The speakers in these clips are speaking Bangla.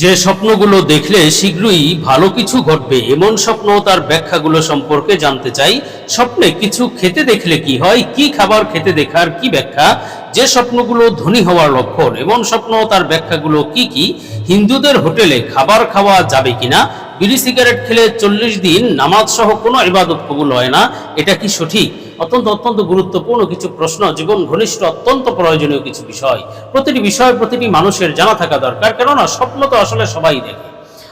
যে স্বপ্নগুলো দেখলে শীঘ্রই ভালো কিছু ঘটবে। এমন স্বপ্ন তার ব্যাখ্যাগুলো সম্পর্কে জানতে চাই। স্বপ্নে কিছু খেতে দেখলে কি হয়, কি খাবার খেতে দেখার কি ব্যাখ্যা? যে স্বপ্নগুলো ধনী হওয়ার লক্ষণ, এমন স্বপ্ন তার ব্যাখ্যাগুলো কি কি? হিন্দুদের হোটেলে খাবার খাওয়া যাবে কিনা? বিড়ি সিগারেট খেলে চল্লিশ দিন নামাজ সহ কোনো ইবাদত কবুল হয় না, এটা কি সঠিক? অত্যন্ত অত্যন্ত গুরুত্বপূর্ণ কিছু প্রশ্ন। জীবন ঘনিষ্ঠ, অত্যন্ত প্রয়োজনীয় কিছু বিষয়। প্রতিটি বিষয়, প্রতিটি মানুষের জানা থাকা দরকার, কেননা স্বপ্ন তো আসলে সবাই দেখে।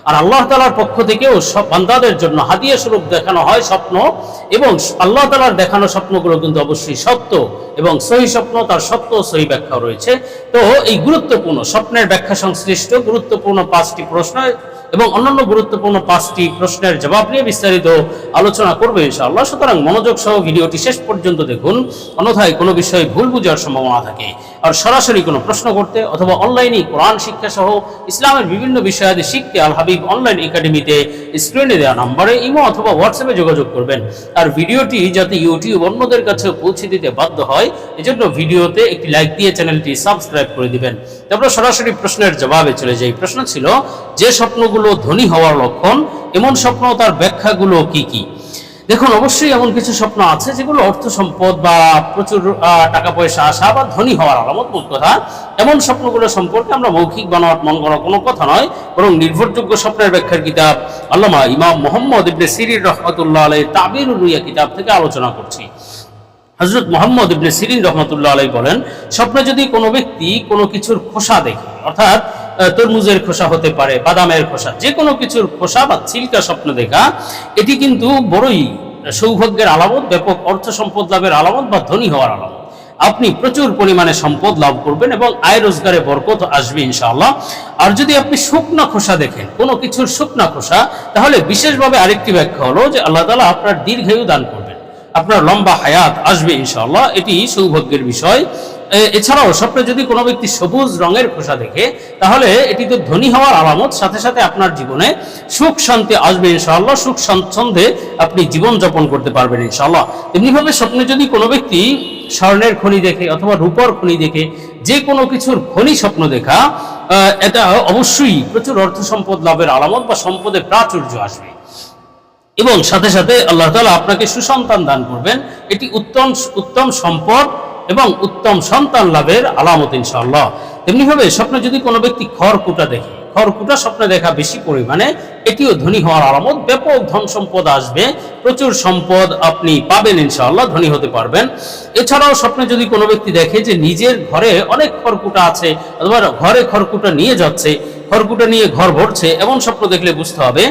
আর আল্লাহ তালার পক্ষ থেকেও সব বান্দাদের জন্য হাদিয়া স্বরূপ দেখানো হয় স্বপ্ন, এবং আল্লাহ তালার দেখানো স্বপ্নগুলো কিন্তু অবশ্যই সত্য, এবং সহি স্বপ্ন, তার সত্য সহি ব্যাখ্যা রয়েছে। তো এই গুরুত্বপূর্ণ, স্বপ্নের ব্যাখ্যা সংশ্লিষ্ট, গুরুত্বপূর্ণ পাঁচটি প্রশ্ন এবং অন্যান্য গুরুত্বপূর্ণ পাঁচটি প্রশ্নের জবাব নিয়ে বিস্তারিত আলোচনা করবে ইনশাআল্লাহ। সুতরাং মনোযোগ সহ ভিডিওটি শেষ পর্যন্ত দেখুন। অন্যথায় কোনো বিষয়ে ভুল বুঝার সম্ভাবনা থাকে। আর সরাসরি কোনো প্রশ্ন করতে অথবা অনলাইনে কোরআন শিক্ষা সহ ইসলামের বিভিন্ন বিষয়াদি শিখতে আল হাবিব অনলাইন একাডেমিতে স্ক্রিনে দেওয়া নম্বরে ইমো অথবা হোয়াটসঅ্যাপে যোগাযোগ করবেন। আর ভিডিওটি যাতে ইউটিউব অন্যদের কাছে পৌঁছে দিতে বাধ্য হয়, এজন্য ভিডিওতে একটি লাইক দিয়ে চ্যানেলটি সাবস্ক্রাইব করে দিবেন। তারপরে সরাসরি প্রশ্নের জবাবে চলে যাই। প্রশ্ন ছিল, যে স্বপ্নগুলো ধনী হওয়ার লক্ষণ, এমন স্বপ্ন তার ব্যাখ্যাগুলো কি কি? দেখুন, অবশ্যই এমন কিছু স্বপ্ন আছে যেগুলো অর্থ সম্পদ বা প্রচুর টাকা পয়সা আসা বা ধনী হওয়ার আলামত মূল কথা। এমন স্বপ্নগুলো সম্পর্কে আমরা মৌখিক বানোয়াট মন করা কোনো কথা নয়, বরং নির্ভরযোগ্য স্বপ্নের ব্যাখ্যার কিতাব আল্লামা ইমাম মোহাম্মদ ইবনে সিরির রহমতুল্লাহ আলাই তাবির কিতাব থেকে আলোচনা করছি। হজরত মোহাম্মদ ইবনে সিরিন রহমতুল্লাহ আলাই বলেন, স্বপ্নে যদি কোনো ব্যক্তি কোনো কিছুর খোসা দেখে, অর্থাৎ তরমুজের খোসা হতে পারে, বাদামের খোসা যে কোনো কিছুর খোসা বা ছিলকা স্বপ্ন দেখা, এটি কিন্তু বড়ই সৌভাগ্যের আলামত, ব্যাপক অর্থ সম্পদ লাভের আলামত বা ধনী হওয়ার আলামত। আপনি প্রচুর পরিমাণে সম্পদ লাভ করবেন এবং আয় রোজগারে বরকত আসবে ইনশাআল্লাহ। আর যদি আপনি শুকনা খোসা দেখেন, কোনো কিছুর শুকনা খোসা, তাহলে বিশেষভাবে আরেকটি ব্যাখ্যা হলো যে আল্লাহ তালা আপনার দীর্ঘায়ু দান করবেন। আপনার লম্বা হায়াত আসবে ইনশাআল্লাহ, এটি সৌভাগ্যের বিষয়। এছাড়াও স্বপ্নে যদি কোনো ব্যক্তি সবুজ রঙের খোসা দেখে, তাহলে এটি তো ধনী হওয়ার আলামত, সাথে সাথে আপনার জীবনে সুখ শান্তি আসবে ইনশাআল্লাহ, সুখ স্বাচ্ছন্দ্যে আপনি জীবন যাপন করতে পারবেন ইনশাআল্লাহ। তেমনিভাবে স্বপ্নে যদি কোনো ব্যক্তি স্বর্ণের খনি দেখে অথবা রূপর খনি দেখে, যে কোনো কিছুর খনি স্বপ্ন দেখা এটা অবশ্যই প্রচুর অর্থ সম্পদ লাভের আলামত বা সম্পদের প্রাচুর্য আসবে। এবং সাথে সাথে আল্লাহ তাআলা আপনাকে সুসন্তান দান করবেন। এটি উত্তম উত্তম সম্পদ এবং উত্তম সন্তান লাভের আলামত ইনশাআল্লাহ। তেমনিভাবে স্বপ্নে যদি কোনো ব্যক্তি খড়কুটা দেখে, খড়কুটা স্বপ্নে দেখা বেশি পরিমাণে, এটিও ধনী হওয়ার আলামত, ব্যাপক ধন সম্পদ আসবে, প্রচুর সম্পদ আপনি পাবেন ইনশাআল্লাহ, ধনী হতে পারবেন। এছাড়াও স্বপ্নে যদি কোনো ব্যক্তি দেখে যে নিজের ঘরে অনেক খড়কুটা আছে, অথবা ঘরে খড়কুটা নিয়ে যাচ্ছে খড়কুটা নিয়ে ঘর ভরছে, এমন স্বপ্ন দেখলে বুঝতে হবে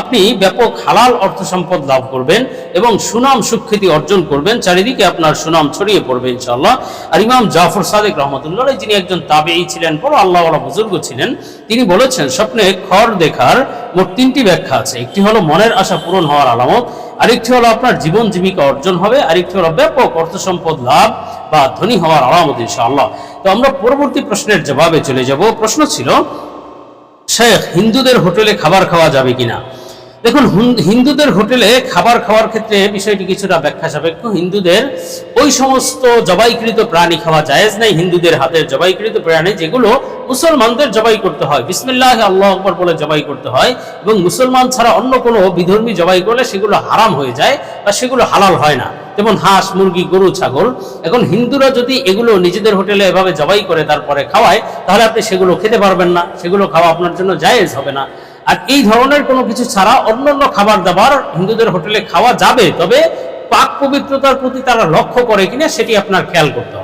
আপনি ব্যাপক হালাল অর্থ সম্পদ লাভ করবেন এবং সুনাম সুখ্যাতি অর্জন করবেন, চারিদিকে আপনার সুনাম ছড়িয়ে পড়বে ইনশাআল্লাহ। আর ইমাম জাফর সাদেক রহমতুল্লাহ যিনি একজন তাবেই ছিলেন, বড় আল্লাহওয়ালা বুজুর্গ ছিলেন, তিনি বলেছেন, স্বপ্নে খড় দেখার মোট তিনটি ব্যাখ্যা আছে। একটি হলো মনের আশা পূরণ হওয়ার আলামত, আরেকটি হলো আপনার জীবন জীবিকা অর্জন হবে, আরেকটি হলো ব্যাপক অর্থ সম্পদ লাভ বা ধনী হওয়ার আলামত ইনশাআল্লাহ। তো আমরা পরবর্তী প্রশ্নের জবাবে চলে যাব। প্রশ্ন ছিল শেখ, হিন্দুদের হোটেলে খাবার খাওয়া যাবে কিনা? দেখুন হিন্দুদের হোটেলে খাবার খাওয়ার ক্ষেত্রে বিষয়টি কিছুটা ব্যাখ্যা সাপেক্ষ হিন্দুদের ওই সমস্ত জবাইকৃত প্রাণী খাওয়া জায়েজ নাই। হিন্দুদের হাতের জবাইকৃত প্রাণী যেগুলো মুসলমানদের জবাই করতে হয়। বিসমিল্লাহ, আল্লাহ আকবর বলে জবাই করতে হয় এবং মুসলমান ছাড়া অন্য কোনো বিধর্মী জবাই করলে সেগুলো হারাম হয়ে যায় বা সেগুলো হালাল হয় না। যেমন হাঁস, মুরগি, গরু, ছাগল। এখন হিন্দুরা যদি এগুলো নিজেদের হোটেলে এভাবে জবাই করে তারপরে খাওয়ায়, তাহলে আপনি সেগুলো খেতে পারবেন না। সেগুলো খাওয়া আপনার জন্য জায়েজ হবে না। আর এই ধরনের কোনো কিছু ছাড়া অন্যান্য খাবার দাবার হিন্দুদের হোটেলে খাওয়া যাবে, তবে পাক পবিত্রতার প্রতি তারা লক্ষ্য করে কিনা সেটি আপনার খেয়াল করতে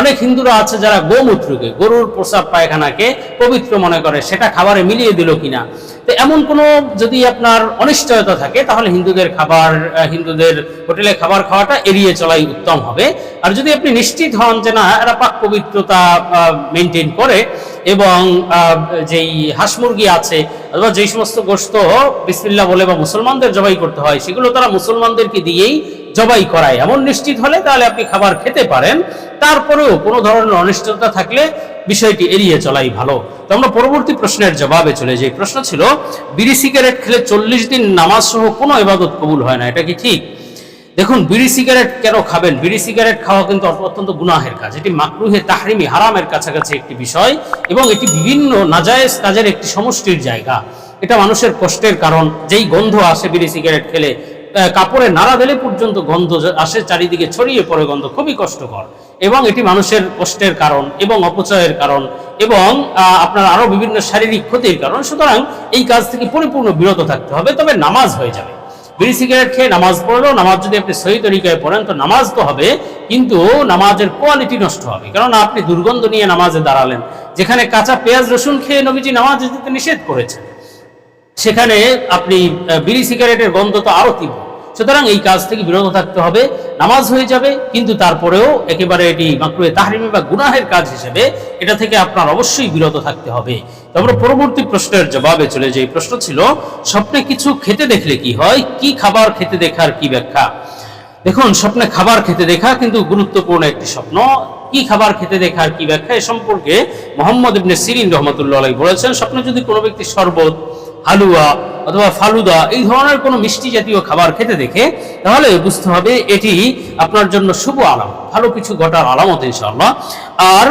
অনেক হিন্দুরা আছে যারা গোমূত্রকে, গরুর প্রসাব পায়খানাকে পবিত্র মনে করে, সেটা খাবারে মিলিয়ে দিল কিনা। তো এমন কোনো যদি আপনার অনিশ্চয়তা থাকে, তাহলে হিন্দুদের খাবার হিন্দুদের হোটেলে খাবার খাওয়াটা এড়িয়ে চলাই উত্তম হবে। আর যদি আপনি নিশ্চিত হন যে না, এরা পাক পবিত্রতা মেনটেন করে এবং যেই হাঁস মুরগি আছে অথবা যেই সমস্ত গোস্ত বিসমিল্লা বলে বা মুসলমানদের জবাই করতে হয়, সেগুলো তারা মুসলমানদেরকে দিয়েই জবাই করায়। এমন নিশ্চিত হলে তাহলে আপনি খাবার খেতে পারেন। তারপরেও কোনো ধরনের অনিশ্চয়তা থাকলে বিষয়টি এড়িয়ে চলাই ভালো। তো আমরা পরবর্তী প্রশ্নের জবাবে চলে যাই। প্রশ্ন ছিল, বিড়ি সিগারেট খেলে চল্লিশ দিন নামাজ সহ কোনো এবাদত কবুল হয় না, এটা কি ঠিক? দেখুন, বিড়ি সিগারেট কেন খাবেন? বিড়ি সিগারেট খাওয়া কিন্তু অত্যন্ত গুনাহের কাজ। এটি মাকরুহে তাহরিমি, হারামের কাছাকাছি একটি বিষয় এবং এটি বিভিন্ন নাজায়েজ কাজের একটি সমষ্টির জায়গা। এটা মানুষের কষ্টের কারণ। যেই গন্ধ আসে বিড়ি সিগারেট খেলে কাপড়ে নাড়া দিলে পর্যন্ত গন্ধ আসে, চারিদিকে ছড়িয়ে পড়ে গন্ধ খুবই কষ্টকর। এবং এটি মানুষের কষ্টের কারণ এবং অপচয়ের কারণ এবং আপনার আরও বিভিন্ন শারীরিক ক্ষতির কারণ। সুতরাং এই কাজ থেকে পরিপূর্ণ বিরত থাকতে হবে, তবে নামাজ হয়ে যাবে। বিড়ি সিগারেট খেয়ে নামাজ পড়লেও নামাজ যদি আপনি সহি তরিকায় পড়েন, তো নামাজ তো হবে, কিন্তু নামাজের কোয়ালিটি নষ্ট হবে। কারণ আপনি দুর্গন্ধ নিয়ে নামাজে দাঁড়ালেন, যেখানে কাঁচা পেঁয়াজ রসুন খেয়ে নবীজি নামাজে যেতে নিষেধ করেছেন। সেখানে আপনি বিড়ি সিগারেটের গন্ধ তো আরও তীব্র। সুতরাং এই কাজ থেকে বিরত থাকতে হবে, নামাজ হয়ে যাবে, কিন্তু তারপরেও একেবারে এটি মাকরুয়ে তাহরিমি বা গুনাহের কাজ হিসেবে এটা থেকে আপনার অবশ্যই বিরত থাকতে হবে। তারপরে পরবর্তী প্রশ্নের জবাবে চলে যে প্রশ্ন ছিল, স্বপ্নে কিছু খেতে দেখলে কি হয়? কি খাবার খেতে দেখার কি ব্যাখ্যা? দেখুন, স্বপ্নে খাবার খেতে দেখা কিন্তু গুরুত্বপূর্ণ একটি স্বপ্ন। কি খাবার খেতে দেখার কি ব্যাখ্যা? এ সম্পর্কে মোহাম্মদ ইবনে সিরিন রহমতুল্লাহ বলেছেন, স্বপ্নে যদি কোনো ব্যক্তি শরবত হালুয়া অথবা ফালুদা এই ধরনের কোনো মিষ্টি জাতীয় খাবার খেতে দেখে, তাহলে বুঝতে হবে এটি আপনার জন্য শুভ আলাম ভালো কিছু ঘটার আলামত ইনশাআল্লাহ। আর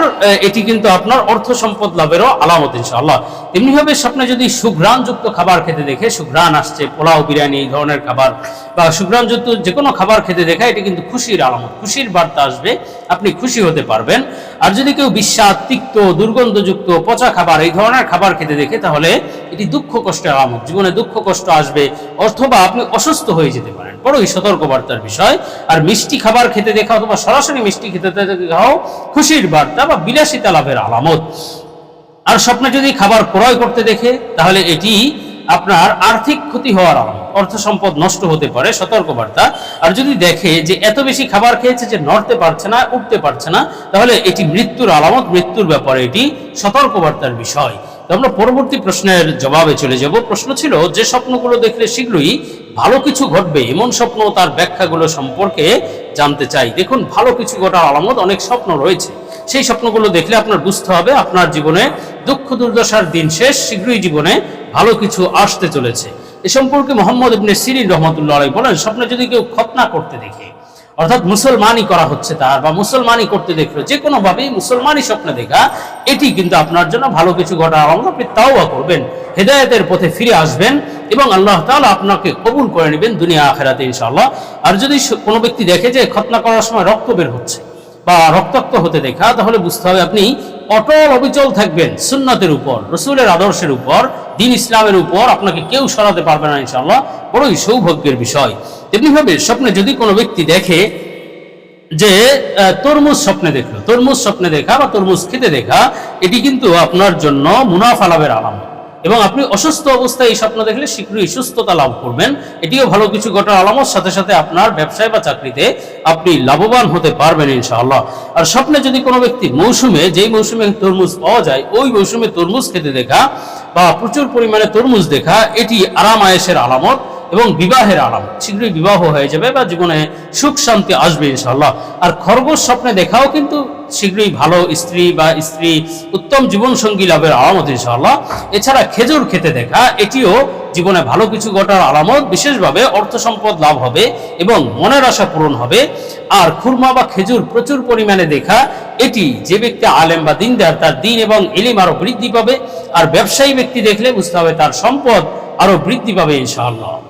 এটি কিন্তু আপনার অর্থ সম্পদ লাভেরও আলামত ইনশাআল্লাহ। তেমনিভাবে স্বপ্নে যদি সুঘ্রাণযুক্ত খাবার খেতে দেখে, সুঘ্রাণ আসছে, পোলাও, বিরিয়ানি এই ধরনের খাবার, বা সুঘ্রাণযুক্ত যে কোনো খাবার খেতে দেখা, এটি কিন্তু খুশির আলামত। খুশির বার্তা আসবে, আপনি খুশি হতে পারবেন। আর যদি কেউ বিস্বাদ তিক্ত, দুর্গন্ধযুক্ত, পচা খাবার এই ধরনের খাবার খেতে দেখে, তাহলে এটি দুঃখ কষ্টের আলামত জীবনে দুঃখ কষ্ট আসবে, অথবা আপনি অসুস্থ হয়ে যেতে পারেন। বড়ই সতর্কবার্তার বিষয়। আর মিষ্টি খাবার খেতে দেখা অথবা সরাসরি মিষ্টি খেতে দেখাও খুশির বার্তা বা বিলাসিতা লাভের আলামত। আর স্বপ্নে যদি খাবার ক্রয় করতে দেখে, তাহলে এটি আপনার আর্থিক ক্ষতি হওয়ার আলামত। অর্থ সম্পদ নষ্ট হতে পারে, সতর্কবার্তা। আর যদি দেখে যে এত বেশি খাবার খেয়েছে যে নড়তে পারছে না, উঠতে পারছে না, তাহলে এটি মৃত্যুর আলামত, মৃত্যুর ব্যাপারে এটি সতর্কবার্তার বিষয়। আমরা পরবর্তী প্রশ্নের জবাবে চলে যাব। প্রশ্ন ছিল, যে স্বপ্নগুলো দেখলে শীঘ্রই ভালো কিছু ঘটবে, এমন স্বপ্ন তার ব্যাখ্যাগুলো সম্পর্কে জানতে চাই। দেখুন, ভালো কিছু ঘটার আলামত, অনেক স্বপ্ন রয়েছে। সেই স্বপ্নগুলো দেখলে আপনার বুঝতে হবে, আপনার জীবনে দুঃখ দুর্দশার দিন শেষ, শীঘ্রই জীবনে ভালো কিছু আসতে চলেছে। এ সম্পর্কে মোহাম্মদ ইবনে সিরিন রহমতুল্লাহ বলেন, স্বপ্নে যদি কেউ খতনা করতে দেখে অর্থাৎ মুসলমানই করা হচ্ছে তার, বা মুসলমানই করতে দেখল যে কোনো ভাবেই মুসলমানই স্বপ্ন দেখা, এটি কিন্তু আপনার জন্য ভালো কিছু ঘটা আলামত আপনি তাও করবেন, হেদায়তের পথে ফিরে আসবেন, এবং আল্লাহ তাহলে আপনাকে কবুল করে নেবেন দুনিয়া আখেরাতে ইনশাআল্লাহ। আর যদি কোনো ব্যক্তি দেখে যে খতনা করার সময় রক্ত বের হচ্ছে, বা রক্তাক্ত হতে দেখা, তাহলে বুঝতে হবে আপনি অটল অবিচল থাকবেন সুন্নতের উপর, রসুলের আদর্শের উপর, দিন ইসলামের উপর। আপনাকে কেউ সরাতে পারবে না ইনশাল্লাহ বড়ই সৌভাগ্যের বিষয়। তেমনিভাবে স্বপ্নে যদি কোনো ব্যক্তি দেখে যে তরমুজ স্বপ্নে দেখল, তরমুজ স্বপ্নে দেখা বা তরমুজ খেতে দেখা, এটি কিন্তু আপনার জন্য মুনাফা লাভের আলামত। এবং আপনি অসুস্থ অবস্থায় এই স্বপ্ন দেখলে শীঘ্রই সুস্থতা লাভ করবেন। এটিও ভালো কিছু ঘটার আলামত, সাথে সাথে আপনার ব্যবসায় বা চাকরিতে আপনি লাভবান হতে পারবেন ইনশাআল্লাহ। আর স্বপ্নে যদি কোনো ব্যক্তি মৌসুমে, যেই মৌসুমে তরমুজ পাওয়া যায়, ওই মৌসুমে তরমুজ খেতে দেখা বা প্রচুর পরিমাণে তরমুজ দেখা, এটি আরাম আয়েসের আলামত। এবং বিবাহের আলামত শীঘ্রই বিবাহ হয়ে যাবে বা জীবনে সুখ শান্তি আসবে ইনশাল্লাহ আর খরগোশ স্বপ্নে দেখাও কিন্তু শীঘ্রই ভালো স্ত্রী বা স্ত্রী উত্তম জীবন সঙ্গী লাভের আলামত ইনশাল্লাহ এছাড়া খেজুর খেতে দেখা, এটিও জীবনে ভালো কিছু ঘটার আলামত বিশেষভাবে অর্থ সম্পদ লাভ হবে এবং মনের আশা পূরণ হবে। আর খুরমা বা খেজুর প্রচুর পরিমাণে দেখা, এটি যে ব্যক্তি আলেম বা দিনদার, তার দিন এবং এলিম আরও বৃদ্ধি পাবে। আর ব্যবসায়ী ব্যক্তি দেখলে বুঝতে হবে তার সম্পদ আরও বৃদ্ধি পাবে ইনশাআল্লাহ।